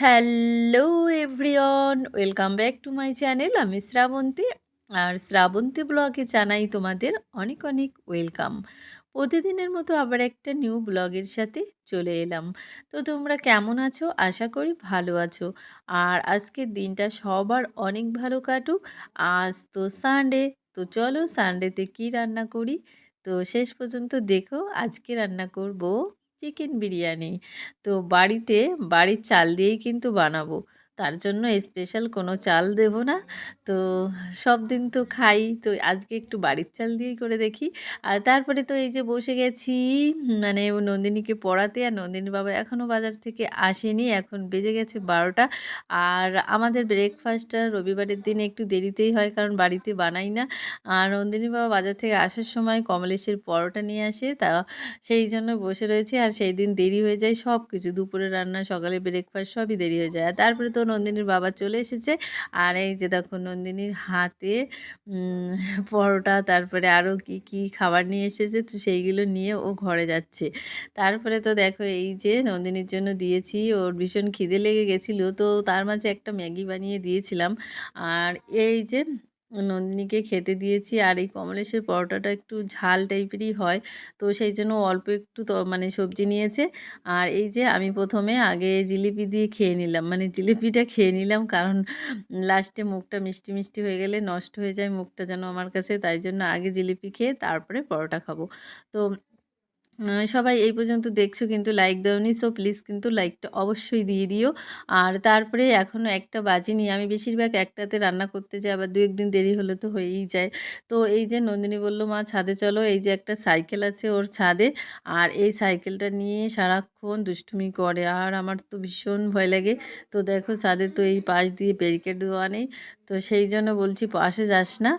Hello everyone, welcome back to my channel. আমি শ্রাবন্তী আর শ্রাবন্তী ব্লগে জানাই তোমাদের অনেক অনেক ওয়েলকাম। প্রতিদিনের মতো আবার একটা নিউ ব্লগের সাথে চলে এলাম। তো তোমরা কেমন আছো? আশা করি ভালো আছো। আর আজকের দিনটা সবার অনেক ভালো কাটুক। আজ তো সানডে তো চলো সানডেতে কি রান্না করি? তো শেষ পর্যন্ত দেখো আজকে রান্না করব চিকেন বিরিয়ানি। তো বাড়িতে বাড়ির চাল দিয়েই কিন্তু বানাবো। তার জন্য স্পেশাল কোনো চাল দেব না। তো সব দিন তো খাই, তো আজকে একটু বাড়ির চাল দিয়েই করে দেখি। আর তারপরে তো এই যে বসে গেছি মানে নন্দিনীকে পড়াতে আর নন্দিনী বাবা এখনও বাজার থেকে আসেনি, এখন বেজে গেছে বারোটা। আর আমাদের ব্রেকফাস্টটা রবিবারের দিনে একটু দেরিতেই হয়, কারণ বাড়িতে বানাই না। আর নন্দিনী বাবা বাজার থেকে আসার সময় কমলেশের পরোটা নিয়ে আসে, তা সেই জন্য বসে রয়েছি। আর সেই দিন দেরি হয়ে যায় সব কিছু দুপুরে রান্না, সকালে ব্রেকফাস্ট সবই দেরি হয়ে যায়। আর তারপরে তো নন্দিনীর বাবা চলে এসেছে। আর এই যে দেখো নন্দিনীর হাতে পরোটা, তারপরে আরও কি কি খাবার নিয়ে এসেছে, তো সেইগুলো নিয়ে ও ঘরে যাচ্ছে। তারপরে তো দেখো এই যে নন্দিনীর জন্য দিয়েছি, ওর ভীষণ খিদে লেগে গেছিল, তো তার মাঝে একটা ম্যাগি বানিয়ে দিয়েছিলাম। আর এই যে নন্দিনীকে খেতে দিয়েছি। আর এই কমলেশের পরোটাটা একটু ঝাল টাইপেরই হয়। তো সেই জন্য অল্প একটু মানে সবজি নিয়েছে। আর এই যে আমি প্রথমে আগে জিলিপি দিয়ে খেয়ে নিলাম। মানে জিলিপিটা খেয়ে নিলাম কারণ লাস্টে মুখটা মিষ্টি মিষ্টি হয়ে গেলে নষ্ট হয়ে যায় মুখটা যেন আমার কাছে। তাই জন্য আগে জিলিপি খেয়ে তারপরে পরোটা খাব। তো সবাই এই পর্যন্ত দেখছ কিন্তু লাইক দেওনি সো প্লিজ কিন্তু লাইকটা অবশ্যই দিয়ে দিও। আর তারপরে এখনও একটা বাজেনি আমি বেশিরভাগ একটাতে রান্না করতে যাই, আবার দু একদিন দেরি হলে তো হয়েই যায়। তো এই যে নন্দিনী বলল, মা, ছাদে চলো। এই যে একটা সাইকেল আছে ওর ছাদে, আর এই সাইকেলটা নিয়ে সারাক্ষণ দুষ্টুমি করে। আর আমার তো ভীষণ ভয় লাগে। তো দেখো, ছাদে তো এই পাশ দিয়ে ব্যারিকেড দেওয়া নেই। তো সেই জন্য বলছি, পাশে যাস না।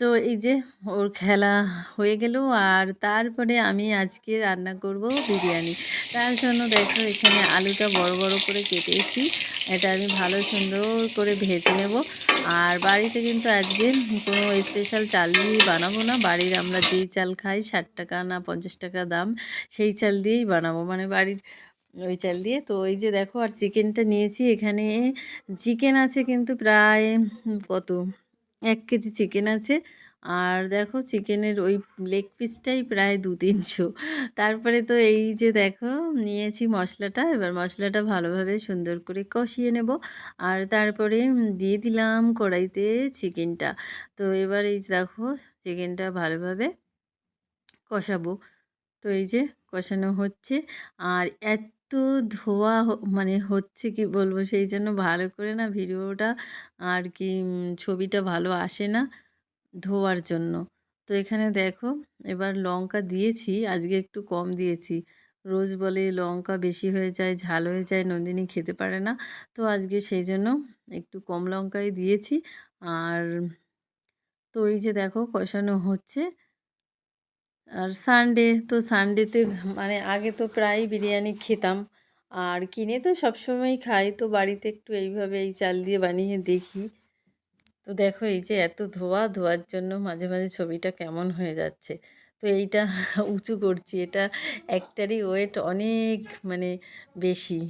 তো এই যে ওর খেলা হয়ে গেল আর তারপরে আমি আজকে রান্না করব বিরিয়ানি। তার জন্য দেখো এখানে আলুটা বড় বড় করে কেটেছি। এটা আমি ভালো সুন্দর করে ভেজে নেব। আর বাড়িতে কিন্তু আজকে কোনো স্পেশাল চাল দিয়েই বানাবো না। বাড়ির আমরা যেই চাল খাই, ষাট টাকা না পঞ্চাশ টাকা দাম, সেই চাল দিয়েই বানাবো। মানে বাড়ির ওই চাল দিয়ে। তো ওই যে দেখো আর চিকেনটা নিয়েছি। এখানে চিকেন আছে কিন্তু প্রায় কত? এক কেজি চিকেন আছে। আর দেখো চিকেনের ওই লেগ পিসটাই প্রায় দু তিনশো তারপরে তো এই যে দেখো, নিয়েছি মশলাটা। এবার মশলাটা ভালোভাবে সুন্দর করে কষিয়ে নেব। আর তারপরে দিয়ে দিলাম কড়াইতে চিকেনটা তো এবার এই দেখো চিকেনটা ভালোভাবে কষাবো। তো এই যে কষানো হচ্ছে। আর এত ধোয়া মানে হচ্ছে কি বলব? সেই জন্য ভালো করে না ভিডিওটা আর কি ছবিটা ভালো আসে না ধোয়ার জন্য। তো এখানে দেখো, এবার লঙ্কা দিয়েছি, আজকে একটু কম দিয়েছি। রোজ বলে লঙ্কা বেশি হয়ে যায়, ঝাল হয়ে যায়, নন্দিনী খেতে পারে না। তো আজকে সেই জন্য একটু কম লঙ্কাই দিয়েছি। আর তো এই যে দেখো, কষানো হচ্ছে। আর সানডে তো সানডেতে মানে আগে তো প্রায় বিরিয়ানি খেতাম। আর কিনে তো সবসময়ই খাই, তো বাড়িতে একটু এইভাবে এই চাল দিয়ে বানিয়ে দেখি। তো দেখো এই যে এত ধোয়া, ধোয়ার জন্য মাঝে মাঝে ছবিটা কেমন হয়ে যাচ্ছে। তো এইটা উঁচু করছি, এটা একটারই ওয়েট অনেক মানে বেশি।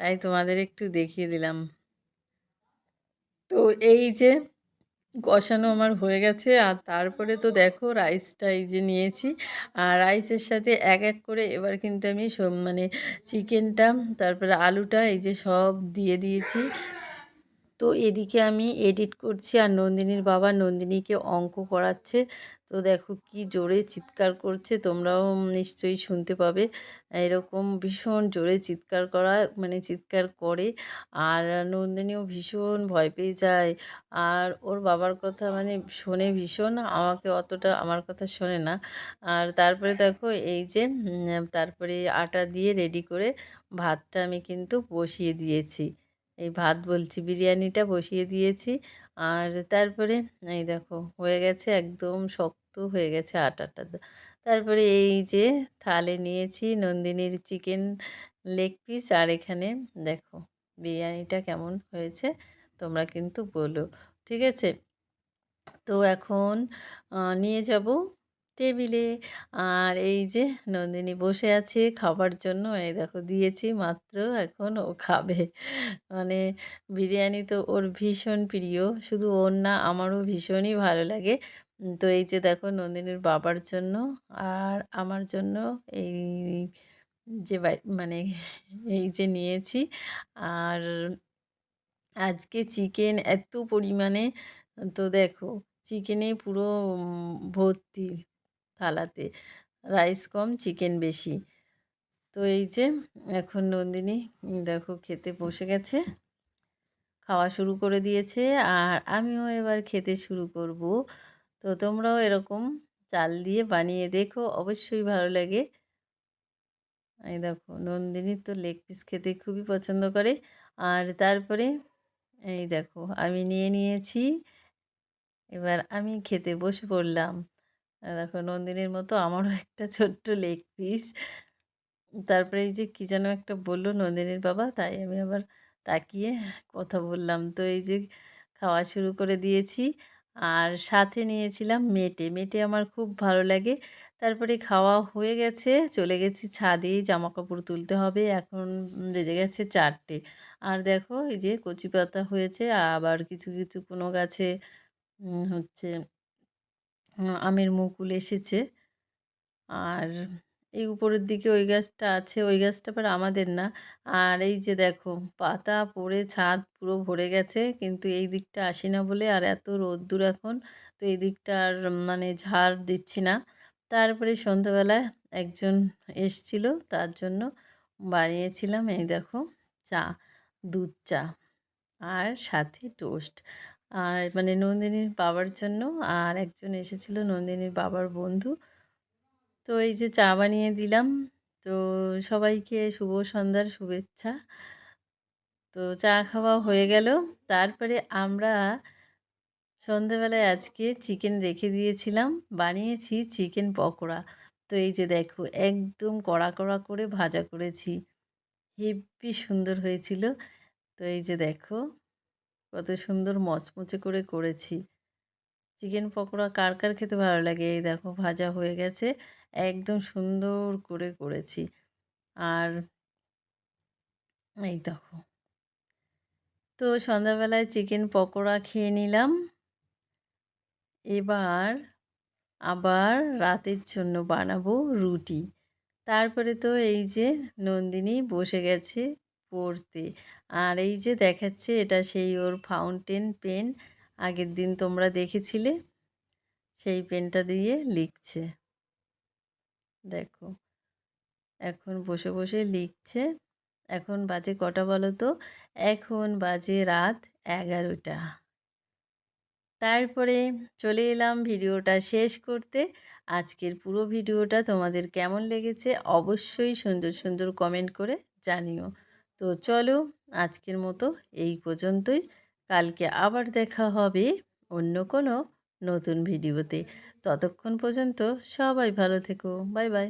তাই তোমাদের একটু দেখিয়ে দিলাম। তো এই যে কষানো আমার হয়ে গেছে। আর তারপরে তো দেখো রাইসটা এই যে নিয়েছি। আর রাইসের সাথে এক এক করে এবার কিন্তু আমি মানে চিকেনটা তারপরে আলুটা এই যে সব দিয়ে দিয়েছি। তো এদিকে আমি এডিট করছি আর নন্দিনীর বাবা নন্দিনীকে অঙ্ক করাচ্ছে। তো দেখো কি জোরে চিৎকার করছে, তোমরাও নিশ্চয়ই শুনতে পাবে। এরকম ভীষণ জোরে চিৎকার করা মানে চিৎকার করে। আর নন্দিনীও ভীষণ ভয় পেয়ে যায়। আর ওর বাবার কথা মানে শোনে ভীষণ, আমাকে অতটা আমার কথা শোনে না। আর তারপরে দেখো এই যে তারপরে আটা দিয়ে রেডি করে ভাতটা আমি কিন্তু বসিয়ে দিয়েছি। এই ভাত বলছি, বিরিয়ানিটা বসিয়ে দিয়েছি। আর তারপরে এই দেখো, হয়ে গেছে একদম শক্ত হয়ে গেছে আটাটা। তারপরে এই যে থালে নিয়েছি নন্দিনীর চিকেন লেগ পিস। আর এখানে দেখো, বিরিয়ানিটা কেমন হয়েছে তোমরা কিন্তু বলো, ঠিক আছে? তো এখন নিয়ে যাব টেবিলে। আর এই যে নন্দিনী বসে আছে খাবার জন্য, এই দেখো দিয়েছি মাত্র, এখন ও খাবে। মানে বিরিয়ানি তো ওর ভীষণ প্রিয়, শুধু ওর না, আমারও ভীষণই ভালো লাগে। তো এই যে দেখো নন্দিনীর বাবার জন্য, আর আমার জন্য এই যে মানে এই যে নিয়েছি। আর আজকে চিকেন এত পরিমাণে, তো দেখো চিকেনে পুরো ভর্তি। থালাতে। রাইস কম, চিকেন বেশি। তো এই যে, এখন নন্দিনী, দেখো খেতে বসে গেছে। খাওয়া শুরু করে দিয়েছে। আর আমিও এবার খেতে শুরু করব। তো তোমরাও এরকম চাল দিয়ে বানিয়ে দেখো, অবশ্যই ভালো লাগে। এই দেখো, নন্দিনী তো লেগ পিস খেতে খুবই পছন্দ করে। আর তারপরে, এই দেখো, আমি নিয়ে নিয়েছি। এবার আমি খেতে বসে পড়লাম। দেখো নন্দিনীর মতো আমারও একটা ছোট্ট লেগ পিস। তারপরে এই যে কী যেন একটা বলল নন্দিনীর বাবা, তাই আমি আবার তাকিয়ে কথা বললাম। তো এই যে খাওয়া শুরু করে দিয়েছি আর সাথে নিয়েছিলাম মেটে। মেটে আমার খুব ভালো লাগে। তারপরে খাওয়া হয়ে গেছে, চলে গেছি ছাদে জামা কাপড় তুলতে হবে। এখন বেজে গেছে চারটে। আর দেখো এই যে কচি পাতা হয়েছে, আবার কিছু কিছু কোনো গাছে হচ্ছে আমের মুকুল এসেছে। আর এই উপরের দিকে ওই গাছটা আছে, ওই গাছটা আবার আমাদের না। আর এই যে দেখো, পাতা পড়ে, ছাদ পুরো ভরে গেছে, কিন্তু এই দিকটা আসি না বলে, আর এত রোদ্দুর এখন, তো এই দিকটা আর মানে ঝাড় দিচ্ছি না। তারপরে সন্ধ্যাবেলায় একজন এসছিল, তার জন্য বানিয়েছিলাম, এই দেখো, চা, দুধ চা, আর সাথে টোস্ট। আর মানে নন্দিনীর বাবার জন্য, আর একজন এসেছিল নন্দিনীর বাবার বন্ধু। তো এই যে চা বানিয়ে দিলাম। তো সবাইকে শুভ সন্ধ্যার শুভেচ্ছা। তো চা খাওয়া হয়ে গেল। তারপরে আমরা সন্ধেবেলায় আজকে চিকেন রেখে দিয়েছিলাম। বানিয়েছি চিকেন পকোড়া। তো এই যে দেখো, একদম কড়া কড়া করে ভাজা করেছি। হেব্বি সুন্দর হয়েছিল। তো এই যে দেখো কত সুন্দর মচমচে করে করেছি। চিকেন পকোড়া কার কার খেতে ভালো লাগে? এই দেখো, ভাজা হয়ে গেছে, একদম সুন্দর করে করেছি। আর এই দেখো। তো সন্ধ্যাবেলায় চিকেন পকোড়া খেয়ে নিলাম। এবার আবার রাতের জন্য বানাবো রুটি। তারপরে তো এই যে নন্দিনী বসে গেছে। পড়তে। আর এই যে দেখাচ্ছে এটা সেই ওর ফাউন্টেন পেন আগের দিন তোমরা দেখেছিলে? সেই পেনটা দিয়ে লিখছে। দেখো, এখন বসে বসে লিখছে। এখন বাজে কটা বলো তো? এখন বাজে রাত এগারোটা। তারপরে চলে এলাম ভিডিওটা শেষ করতে। আজকের পুরো ভিডিওটা তোমাদের কেমন লেগেছে অবশ্যই সুন্দর সুন্দর কমেন্ট করে জানিও। তো চলো আজকের মতো এই পর্যন্তই। কালকে আবার দেখা হবে অন্য কোনো নতুন ভিডিওতে। ততক্ষণ পর্যন্ত সবাই ভালো থেকো। Bye bye.